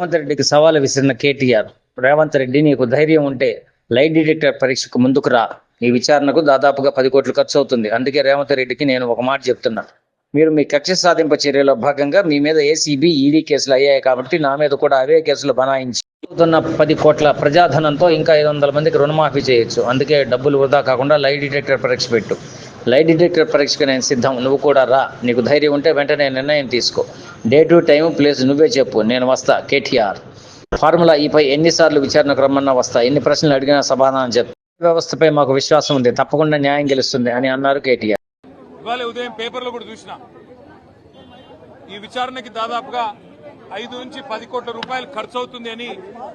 రేవంత్ రెడ్డికి సవాలు విసిరిన కేటీఆర్. రేవంత్ రెడ్డి నీకు ధైర్యం ఉంటే లైట్ డిటెక్టర్ పరీక్షకు ముందుకు రా. ఈ విచారణకు దాదాపుగా పది కోట్లు ఖర్చు అవుతుంది. అందుకే రేవంత్ రెడ్డికి నేను ఒక మాట చెప్తున్నా. మీరు మీ కక్ష సాధింప చర్యలో భాగంగా మీ మీద ఏసీబీ ఈడీ కేసులు అయ్యాయి కాబట్టి నా మీద కూడా అవే కేసులు బనాయించి అవుతున్న పది కోట్ల ప్రజాధనంతో ఇంకా ఐదు వందల మందికి రుణమాఫీ చేయొచ్చు. అందుకే డబ్బులు వృధా కాకుండా లైట్ డిటెక్టర్ పరీక్ష పెట్టు. లైట్ డిటెక్టర్ పరీక్షకు నేను సిద్ధం. నువ్వు కూడా రా. నీకు ధైర్యం ఉంటే వెంటనే నిర్ణయం తీసుకో. డే టు టైం ప్లేస్ నువ్వే చెప్పు. నేను వస్తా. కేటీఆర్. ఫార్ములా ఈపై ఎన్నిసార్లు విచారణకు రమ్మన్నా వస్తా. ఎన్ని ప్రశ్నలు అడిగినా సమాధానం చెప్తా వ్యవస్థపై మాకు విశ్వాసం ఉంది. తప్పకుండా న్యాయం గెలుస్తుంది అని అన్నారు కేటీఆర్. ఇవాళ ఉదయం పేపర్లో కూడా చూసిన. ఈ విచారణకి దాదాపుగా ఐదు నుంచి పది కోట్ల రూపాయలు ఖర్చు అవుతుంది అని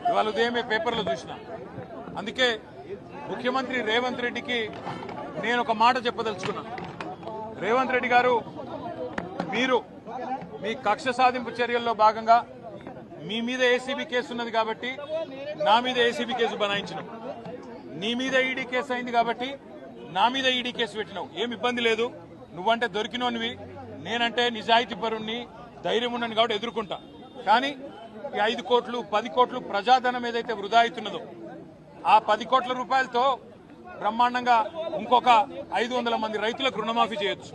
ఇవాళ ఉదయమే పేపర్లో చూసిన. అందుకే ముఖ్యమంత్రి రేవంత్ రెడ్డికి నేను ఒక మాట చెప్పదలుచుకున్నాను రేవంత్ రెడ్డి గారు మీరు మీ కక్ష సాధింపు చర్యల్లో భాగంగా మీ మీద ఏసీబీ కేసు ఉన్నది కాబట్టి నా మీద ఏసీబీ కేసు బనాయించిన. నీ మీద ఈడీ కేసు అయింది కాబట్టి నా మీద ఈడీ కేసు పెట్టినావు. ఏం ఇబ్బంది లేదు. నువ్వంటే దొరికినోనివి. నేనంటే నిజాయితీ పరుణ్ణి ధైర్యం ఉన్నాను కాబట్టి ఎదుర్కొంటా. కానీ ఈ ఐదు కోట్లు పది కోట్లు ప్రజాధనం ఏదైతే వృధా అవుతున్నదో ఆ పది కోట్ల రూపాయలతో బ్రహ్మాండంగా ఇంకొక ఐదు వందల మంది రైతులకు రుణమాఫీ చేయొచ్చు.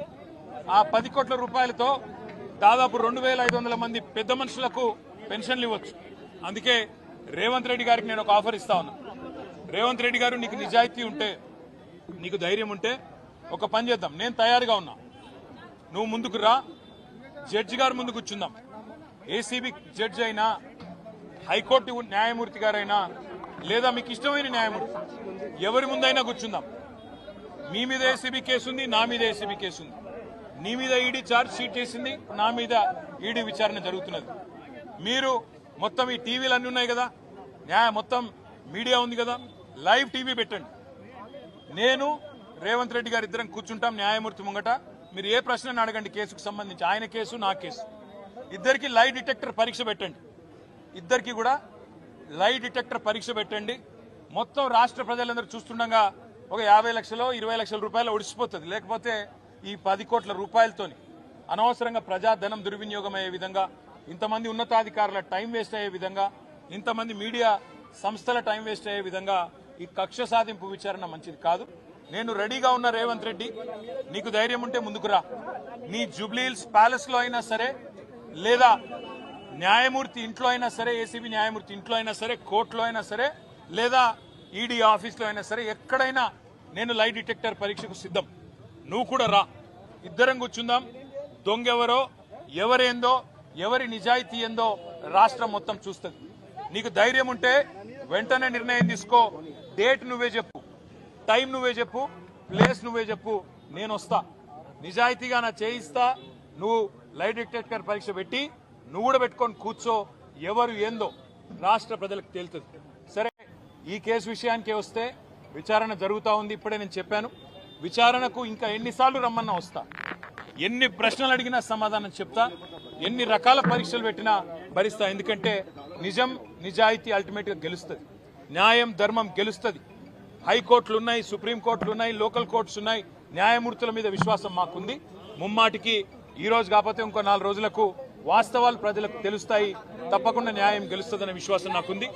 ఆ పది కోట్ల రూపాయలతో దాదాపు రెండు వేల ఐదు వందల మంది పెద్ద మనుషులకు పెన్షన్లు ఇవ్వచ్చు. అందుకే రేవంత్ రెడ్డి గారికి నేను ఒక ఆఫర్ ఇస్తా ఉన్నా. రేవంత్ రెడ్డి గారు నీకు నిజాయితీ ఉంటే నీకు ధైర్యం ఉంటే ఒక పని చేద్దాం. నేను తయారుగా ఉన్నా. నువ్వు ముందుకు రా. జడ్జి గారు ముందు కూర్చుందాం. ఏసీబీ జడ్జి అయినా హైకోర్టు న్యాయమూర్తి గారైనా లేదా మీకు ఇష్టమైన న్యాయమూర్తి ఎవరి ముందైనా కూర్చుందాం. మీ మీద ఏసీబీ కేసు ఉంది నా మీద ఏసీబీ కేసు ఉంది. నీ మీద ఈడీ ఛార్జ్ షీట్ వేసింది నా మీద ఈడీ విచారణ జరుగుతున్నది. మీరు మొత్తం ఈ టీవీలు అన్ని ఉన్నాయి కదా? న్యాయ మొత్తం మీడియా ఉంది కదా? లైవ్ టీవీ పెట్టండి. నేను రేవంత్ రెడ్డి గారు ఇద్దరం కూర్చుంటాం న్యాయమూర్తి ముంగట. మీరు ఏ ప్రశ్నను అడగండి కేసుకు సంబంధించి? ఆయన కేసు నా కేసు. ఇద్దరికి లైవ్ డిటెక్టర్ పరీక్ష పెట్టండి. ఇద్దరికి కూడా లై డిటెక్టర్ పరీక్ష పెట్టండి. మొత్తం రాష్ట్ర ప్రజలందరూ చూస్తుండగా ఒక యాభై లక్షలు ఇరవై లక్షల రూపాయలు ఒడిసిపోతుంది. లేకపోతే ఈ పది కోట్ల రూపాయలతోని అనవసరంగా ప్రజాధనం దుర్వినియోగం అయ్యే విధంగా ఇంతమంది ఉన్నతాధికారుల టైం వేస్ట్ అయ్యే విధంగా ఇంతమంది మీడియా సంస్థల టైం వేస్ట్ అయ్యే విధంగా ఈ కక్ష సాధింపు విచారణ మంచిది కాదు. నేను రెడీగా ఉన్న రేవంత్ రెడ్డి నీకు ధైర్యం ఉంటే ముందుకురా నీ జూబ్లీహిల్స్ ప్యాలెస్ అయినా సరే లేదా న్యాయమూర్తి ఇంట్లో అయినా సరే ఏసీబీ న్యాయమూర్తి ఇంట్లో అయినా సరే కోర్టులో అయినా సరే లేదా ఈడీ ఆఫీస్లో అయినా సరే ఎక్కడైనా నేను లై డిటెక్టర్ పరీక్షకు సిద్ధం. నువ్వు కూడా రా. ఇద్దరం కూర్చుందాం. దొంగెవరో ఎవరేందో ఎవరి నిజాయితీ ఏందో రాష్ట్రం మొత్తం చూస్తుంది. నీకు ధైర్యం ఉంటే వెంటనే నిర్ణయం తీసుకో. డేట్ నువ్వే చెప్పు. టైం నువ్వే చెప్పు. ప్లేస్ నువ్వే చెప్పు. నేను వస్తా. నిజాయితీగా నా చేయిస్తా. నువ్వు లై డిటెక్టర్ పరీక్ష పెట్టి నువ్వు కూడా పెట్టుకొని కూర్చో ఎవరు ఏందో రాష్ట్ర ప్రజలకు తేలుతుంది. సరే ఈ కేసు విషయానికి వస్తే విచారణ జరుగుతూ ఉంది ఇప్పుడే నేను చెప్పాను. విచారణకు ఇంకా ఎన్నిసార్లు రమ్మన్నా వస్తా. ఎన్ని ప్రశ్నలు అడిగినా సమాధానం చెప్తా. ఎన్ని రకాల పరీక్షలు పెట్టినా భరిస్తా. ఎందుకంటే నిజం నిజాయితీ అల్టిమేట్గా గెలుస్తుంది. న్యాయం ధర్మం గెలుస్తుంది. హైకోర్టులు ఉన్నాయి సుప్రీంకోర్టులు ఉన్నాయి లోకల్ కోర్ట్స్ ఉన్నాయి. న్యాయమూర్తుల మీద విశ్వాసం మాకుంది. ముమ్మాటికి ఈ రోజు కాకపోతే ఇంకో నాలుగు రోజులకు వాస్తవాలు ప్రజలకు తెలుస్తాయి. తప్పకుండా న్యాయం గెలుస్తుందనే విశ్వాసం నాకుంది.